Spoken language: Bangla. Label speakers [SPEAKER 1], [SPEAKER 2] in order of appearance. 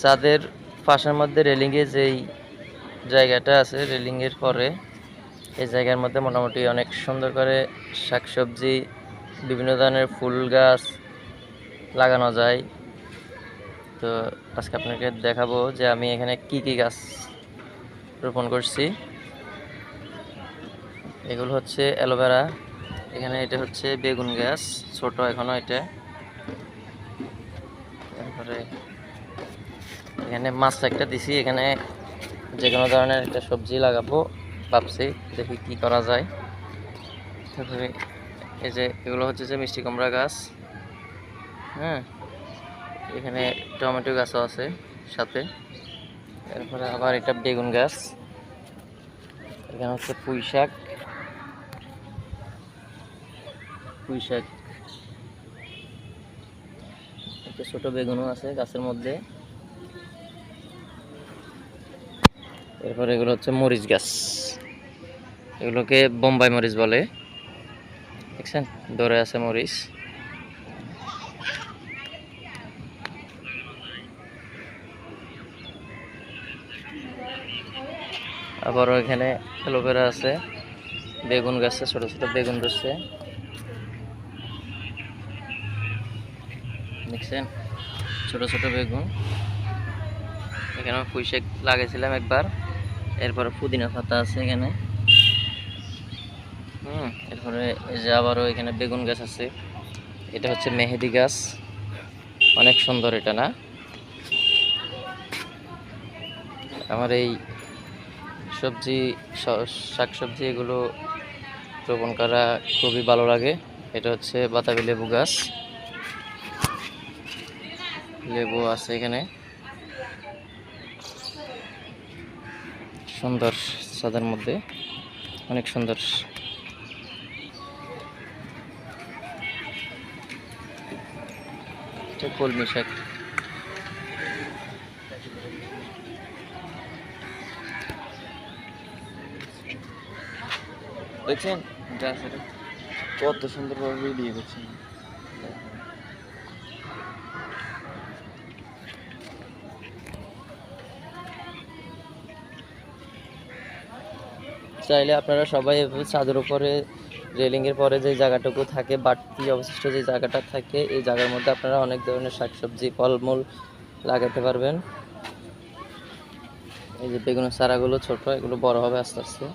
[SPEAKER 1] ছাদের পাশের মধ্যে রেলিংয়ে যেই জায়গাটা আছে, রেলিংয়ের পরে এই জায়গার মধ্যে মোটামুটি অনেক সুন্দর করে শাকসবজি, বিভিন্ন ধরনের ফুল গাছ লাগানো যায়। তো আজকে আপনাকে দেখাবো যে আমি এখানে কি কি গাছ রোপণ করছি। এগুলো হচ্ছে অ্যালোভেরা। এখানে এটা হচ্ছে বেগুন গাছ, ছোট এখনও এটা। তারপরে এখানে মাছ একটা দিছি, এখানে যে কোনো ধরনের একটা সবজি লাগাবো ভাবছি, দেখি কি করা যায়। তারপরে এই যে এগুলো হচ্ছে যে মিষ্টি কুমড়া গাছ হ্যাঁ? এখানে টমেটো গাছও আছে সাথে। তারপরে আবার এটা বেগুন গাছ। এখানে হচ্ছে পুঁই শাক পুঁই শাক একটা ছোট বেগুনও আছে গাছের মধ্যে। এরপরে এগুলো হচ্ছে মরিচ গাছ। এগুলোকে বোম্বাই মরিচ বলে। দেখছেন? ধরে আছে মরিচ। আবারও এখানে অ্যালোভেরা আছে। বেগুন গাছে, ছোট ছোট বেগুন ধরছে। দেখছেন? ছোট ছোট বেগুন। এখানে আমি পুঁই শাক লাগাইছিলাম একবার। এরপরে পুদিনা পাতা আছে এখানে। হুম, এরপরে এই যে আবারও এখানে বেগুন গাছ আছে। এটা হচ্ছে মেহেদি গাছ। অনেক সুন্দর এটা, না? আমার এই সবজি শাক সবজি এগুলো রোপণ করা খুবই ভালো লাগে। এটা হচ্ছে বাতাবি লেবু গাছ। লেবু আছে এখানে। সুন্দর সাদার মধ্যে, অনেক সুন্দর। কলমি শাক।
[SPEAKER 2] দেখছেন? কত সুন্দরভাবে ভিডিও করছেন
[SPEAKER 1] চাইলে আপনারা সবাই এভাবে উপরে, রেলিংয়ের পরে যে জায়গাটুকু থাকে, বাড়তি অবশিষ্ট যে জায়গাটা থাকে, এই জায়গার মধ্যে আপনারা অনেক ধরনের শাকসবজি, ফলমূল লাগাতে পারবেন। এই যে বেগুনের চারাগুলো ছোট, এগুলো বড় হবে আস্তে আস্তে।